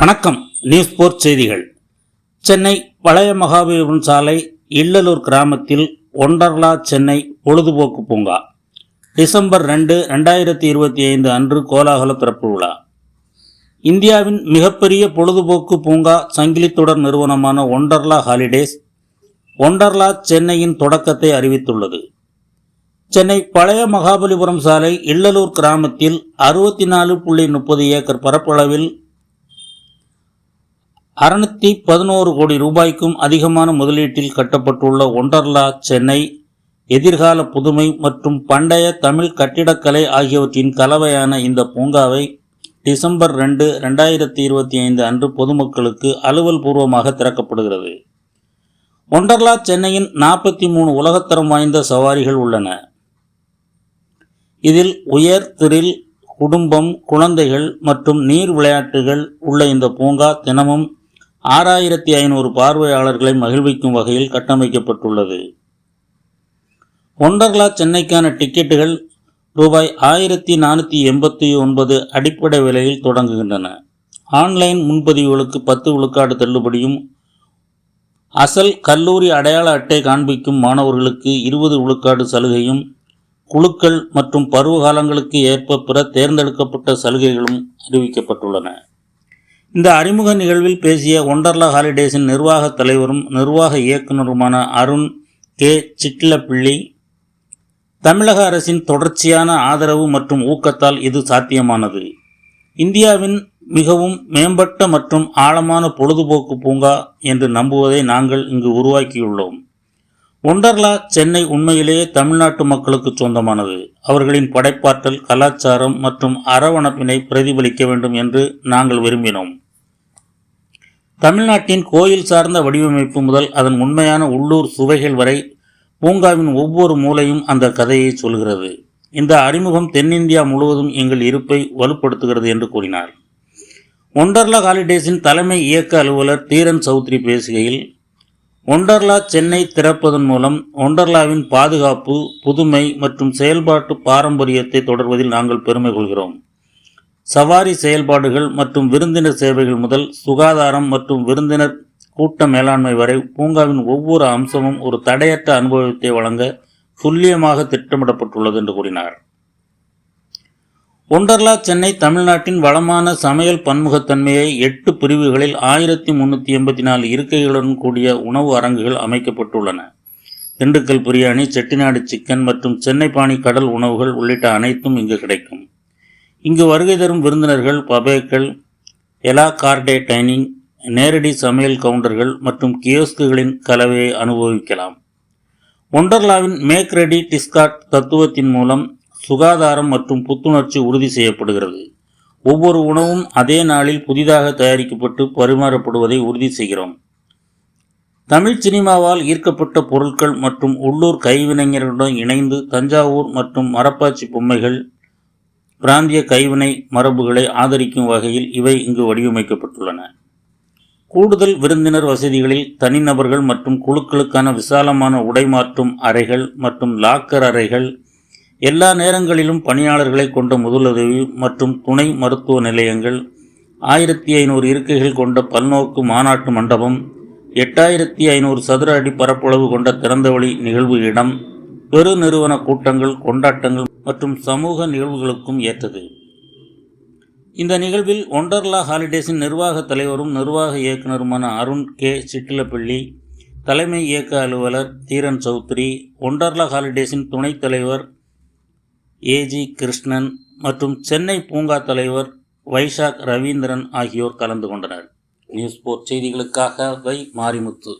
வணக்கம். News board செய்திகள். சென்னை பழைய மகாபலிபுரம் சாலை இல்லலூர் கிராமத்தில் ஒண்டர்லா சென்னை பொழுதுபோக்கு பூங்கா. டிசம்பர் ரெண்டு ரெண்டாயிரத்தி இருபத்தி ஐந்து அன்று கோலாகல திறப்பு விழா. இந்தியாவின் மிகப்பெரிய பொழுதுபோக்கு பூங்கா சங்கிலி தொடர் நிறுவனமான ஒண்டர்லா ஹாலிடேஸ் ஒண்டர்லா சென்னையின் தொடக்கத்தை அறிவித்துள்ளது. சென்னை பழைய மகாபலிபுரம் சாலை இல்லலூர் கிராமத்தில் அறுபத்தி நாலு புள்ளி முப்பது ஏக்கர் பரப்பளவில் அறுநூத்தி பதினோரு கோடி ரூபாய்க்கும் அதிகமான முதலீட்டில் கட்டப்பட்டுள்ள ஒண்டர்லா சென்னை எதிர்கால புதுமை மற்றும் பண்டைய தமிழ் கட்டிடக்கலை ஆகியவற்றின் கலவையான இந்த பூங்காவை டிசம்பர் ரெண்டு ரெண்டாயிரத்தி இருபத்தி ஐந்து அன்று பொதுமக்களுக்கு அலுவல் பூர்வமாக திறக்கப்படுகிறது. ஒண்டர்லா சென்னையின் நாற்பத்தி மூணு உலகத்தரம் வாய்ந்த சவாரிகள் உள்ளன. இதில் உயர் திரில் குடும்பம் குழந்தைகள் மற்றும் நீர் விளையாட்டுகள் உள்ள இந்த பூங்கா தினமும் ஆறாயிரத்தி ஐநூறு பார்வையாளர்களை மகிழ்விக்கும் வகையில் கட்டமைக்கப்பட்டுள்ளது. ஒண்டர்லா சென்னைக்கான டிக்கெட்டுகள் ரூபாய் ஆயிரத்தி நானூற்றி எண்பத்தி ஒன்பது அடிப்படை விலையில் தொடங்குகின்றன. ஆன்லைன் முன்பதிவுகளுக்கு பத்து விழுக்காடு தள்ளுபடியும் அசல் கல்லூரி அடையாள அட்டை காண்பிக்கும் மாணவர்களுக்கு இருபது விழுக்காடு சலுகையும் குழுக்கள் மற்றும் பருவகாலங்களுக்கு ஏற்ப பிற தேர்ந்தெடுக்கப்பட்ட சலுகைகளும் அறிவிக்கப்பட்டுள்ளன. இந்த அறிமுக நிகழ்வில் பேசிய ஒண்டர்லா ஹாலிடேஸின் நிர்வாக தலைவரும் நிர்வாக இயக்குநருமான அருண் கே. சிட்லப்பிள்ளி தமிழக அரசின் தொடர்ச்சியான ஆதரவு மற்றும் ஊக்கத்தால் இது சாத்தியமானது. இந்தியாவின் மிகவும் மேம்பட்ட மற்றும் ஆழமான பொழுதுபோக்கு பூங்கா என்று நம்புவதை நாங்கள் இங்கு உருவாக்கியுள்ளோம். ஒண்டர்லா சென்னை உண்மையிலேயே தமிழ்நாட்டு மக்களுக்கு சொந்தமானது. அவர்களின் படைப்பாற்றல் கலாச்சாரம் மற்றும் அரவணைப்பினை பிரதிபலிக்க வேண்டும் என்று நாங்கள் விரும்பினோம். தமிழ்நாட்டின் கோயில் சார்ந்த வடிவமைப்பு முதல் அதன் உண்மையான உள்ளூர் சுவைகள் வரை பூங்காவின் ஒவ்வொரு மூலையும் அந்த கதையை சொல்கிறது. இந்த அறிமுகம் தென்னிந்தியா முழுவதும் எங்கள் இருப்பை வலுப்படுத்துகிறது என்று கூறினார். ஒண்டர்லா ஹாலிடேஸின் தலைமை இயக்க அலுவலர் தீரன் சௌத்ரி பேசுகையில் ஒண்டர்லா சென்னை திறப்பதன் மூலம் ஒண்டர்லாவின் பாதுகாப்பு புதுமை மற்றும் செயல்பாட்டு பாரம்பரியத்தை தொடர்வதில் நாங்கள் பெருமை கொள்கிறோம். சவாரி செயல்பாடுகள் மற்றும் விருந்தினர் சேவைகள் முதல் சுகாதாரம் மற்றும் விருந்தினர் கூட்ட மேலாண்மை வரை பூங்காவின் ஒவ்வொரு அம்சமும் ஒரு தடையற்ற அனுபவத்தை வழங்க துல்லியமாக திட்டமிடப்பட்டுள்ளது என்று கூறினார். ஒண்டர்லா சென்னை தமிழ்நாட்டின் வளமான சமையல் பன்முகத்தன்மையை எட்டு பிரிவுகளில் ஆயிரத்தி முன்னூற்றி எண்பத்தி நாலு இருக்கைகளுடன் கூடிய உணவு அரங்குகள் அமைக்கப்பட்டுள்ளன. திண்டுக்கல் பிரியாணி செட்டிநாடு சிக்கன் மற்றும் சென்னை பாணி கடல் உணவுகள் உள்ளிட்ட அனைத்தும் இங்கு கிடைக்கும். இங்கு வருகை தரும் விருந்தினர்கள் பபேக்கள் எலா கார்டே டைனிங் நேரடி சமையல் கவுண்டர்கள் மற்றும் கியோஸ்குகளின் கலவையை அனுபவிக்கலாம். ஒண்டர்லாவின் மேக் ரெடி டிஸ்காட் தத்துவத்தின் மூலம் சுகாதாரம் மற்றும் புத்துணர்ச்சி உறுதி செய்யப்படுகிறது. ஒவ்வொரு உணவும் அதே நாளில் புதிதாக தயாரிக்கப்பட்டு பரிமாறப்படுவதை உறுதி செய்கிறோம். தமிழ் சினிமாவால் ஈர்க்கப்பட்ட பொருட்கள் மற்றும் உள்ளூர் கைவினைஞர்களுடன் இணைந்து தஞ்சாவூர் மற்றும் மரப்பாச்சி பொம்மைகள் பிராந்திய கைவினை மரபுகளை ஆதரிக்கும் வகையில் இவை இங்கு வடிவமைக்கப்பட்டுள்ளன. கூடுதல் விருந்தினர் வசதிகளில் தனிநபர்கள் மற்றும் குழுக்களுக்கான விசாலமான உடை மாற்றும் அறைகள் மற்றும் லாக்கர் அறைகள் எல்லா நேரங்களிலும் பணியாளர்களை கொண்ட முதலுதவி மற்றும் துணை மருத்துவ நிலையங்கள் ஆயிரத்தி ஐநூறு இருக்கைகள் கொண்ட பல்நோக்கு மாநாட்டு மண்டபம் எட்டாயிரத்தி ஐநூறு சதுர அடி பரப்பளவு கொண்ட திறந்தவெளி நிகழ்வு இடம் பெரு நிறுவன கூட்டங்கள் கொண்டாட்டங்கள் மற்றும் சமூக நிகழ்வுகளுக்கும் ஏற்றது. இந்த நிகழ்வில் ஒண்டர்லா ஹாலிடேஸின் நிர்வாக தலைவரும் நிர்வாக இயக்குநருமான அருண் கே. சிட்டிலப்பள்ளி தலைமை இயக்க அலுவலர் தீரன் சௌத்ரி ஒண்டர்லா ஹாலிடேஸின் துணைத் தலைவர் ஏஜி கிருஷ்ணன் மற்றும் சென்னை பூங்கா தலைவர் வைஷாக் ரவீந்திரன் ஆகியோர் கலந்து கொண்டனர். நியூஸ் போர்ட் செய்திகளுக்காக வை மாரிமுத்து.